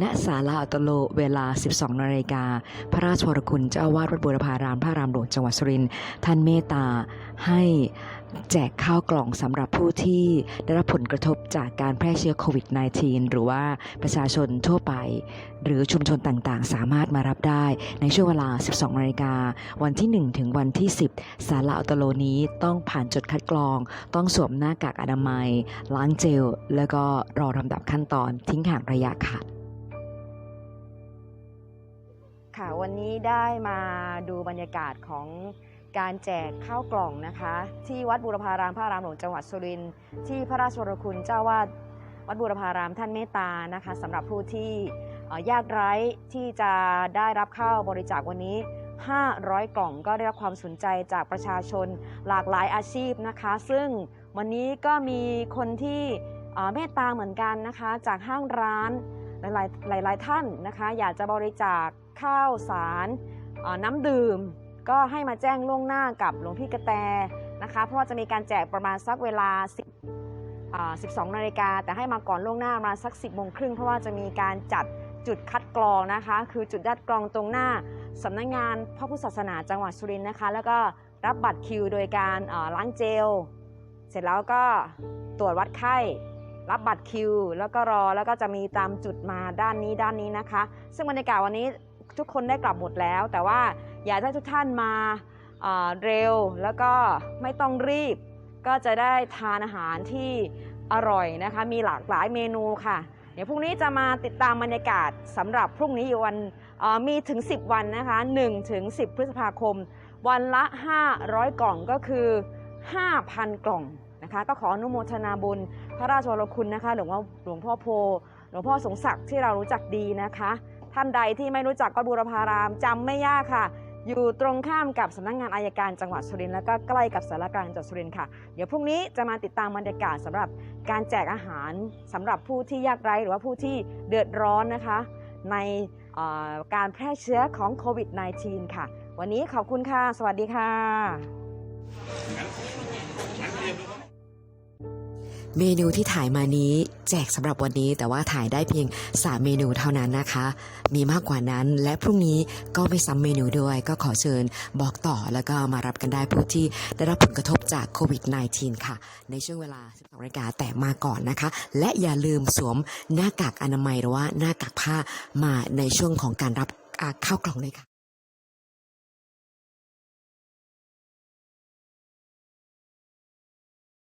ณศาลาอัตโลเวลา 12 นาฬิกา พระราชวรคุณเจ้าวาสวัดบูรพารามพระรามหลวงจังหวัดสุรินทร์ท่านเมตตาให้แจกข้าวกล่องสำหรับผู้ที่ได้รับผลกระทบจากการแพร่เชื้อโควิด -19 หรือว่าประชาชนทั่วไป หรือชุมชนต่างๆ สามารถมารับได้ในช่วงเวลา 12 นาฬิกา วันที่ 1 ถึงวันที่ 10ศาลาอัตโลนี้ต้องผ่านจุดคัดกรอง ต้องสวมหน้ากากอนามัย ล้างเจล แล้วก็รอลำดับขั้นตอนทิ้งห่างระยะค่ะ ค่ะวันนี้ได้มาดูบรรยากาศของการแจกข้าวกล่องนะคะ ที่วัดบูรพารามพระรามหลวงจังหวัดสุรินทร์ที่พระราชวรคุณเจ้าวาดวัดบูรพารามท่านเมตตานะคะสำหรับผู้ที่ยากไร้ที่จะได้รับข้าวบริจาควันนี้ 500 กล่องก็ได้รับความสนใจจากประชาชนหลากหลายอาชีพนะคะ ซึ่งวันนี้ก็มีคนที่เมตตาเหมือนกันนะคะ จากห้างร้าน หลายหลายท่านนะคะ อยากจะบริจาคข้าวสารน้ำดื่ม ก็ให้มาแจ้งล่วงหน้ากับหลวงพี่กระแตนะคะ เพราะว่าจะมีการแจกประมาณสักเวลา 10 12นาฬิกาแต่ให้มาก่อนล่วงหน้าประมาณสัก 10โมงครึ่งเพราะว่าจะมีการจัดจุดคัดกรองนะคะ คือจุดคัดกรองตรงหน้าสำนักงานพระพุทธศาสนาจังหวัดสุรินทร์นะคะ แล้วก็รับบัตรคิวโดยการล้างเจล เสร็จแล้วก็ตรวจวัดไข้ รับบัตรคิว แล้วก็รอแล้วก็จะมีตามจุดมาด้านนี้ด้านนี้นะคะ ซึ่งบรรยากาศวันนี้ทุกคนได้กลับหมดแล้ว แต่ว่าอยากให้ทุกท่านมาเอ่อเร็วแล้วก็ไม่ต้องรีบ ก็จะได้ทานอาหารที่อร่อยนะคะ มีหลากหลายเมนูค่ะ เดี๋ยวพรุ่งนี้จะมาติดตามบรรยากาศสำหรับพรุ่งนี้อยู่วันมีถึง 10 วันนะคะ1ถึง10 พฤษภาคม วันละ 500 กล่องก็คือ 5,000 กล่อง นะคะ ก็ขออนุโมทนาบุญพระราชวรคุณนะคะ หลวงพ่อหลวงพ่อโพหลวงพ่อสงศักดิ์ที่เรารู้จักดีนะคะ ท่านใดที่ไม่รู้จักก็บูรพารามจำไม่ยากค่ะ อยู่ตรงข้ามกับสำนักงานอายการจังหวัดสุรินทร์แล้วก็ใกล้กับสารกลางจังหวัดสุรินทร์ค่ะ เดี๋ยวพรุ่งนี้จะมาติดตามบรรยากาศสำหรับการแจกอาหารสำหรับผู้ที่ยากไร้หรือว่าผู้ที่เดือดร้อนนะคะ ในการแพร่เชื้อของโควิด -19 ค่ะ วันนี้ขอบคุณค่ะ สวัสดีค่ะ เมนูที่ถ่ายมานี้แจกสำหรับวันนี้ แต่ว่าถ่ายได้เพียง 3 เมนูเท่านั้นนะคะ มีมากกว่านั้นและพรุ่งนี้ก็ไม่ซ้ำเมนูด้วย ก็ขอเชิญบอกต่อแล้วก็มารับกันได้ผู้ที่ได้รับผลกระทบจากโควิด -19 ค่ะ ในช่วงเวลา 12นาฬิกาแต่มาก่อนนะคะ และอย่าลืมสวมหน้ากากอนามัยหรือว่าหน้ากากผ้ามาในช่วงของการรับข้าวกล่องเลยค่ะ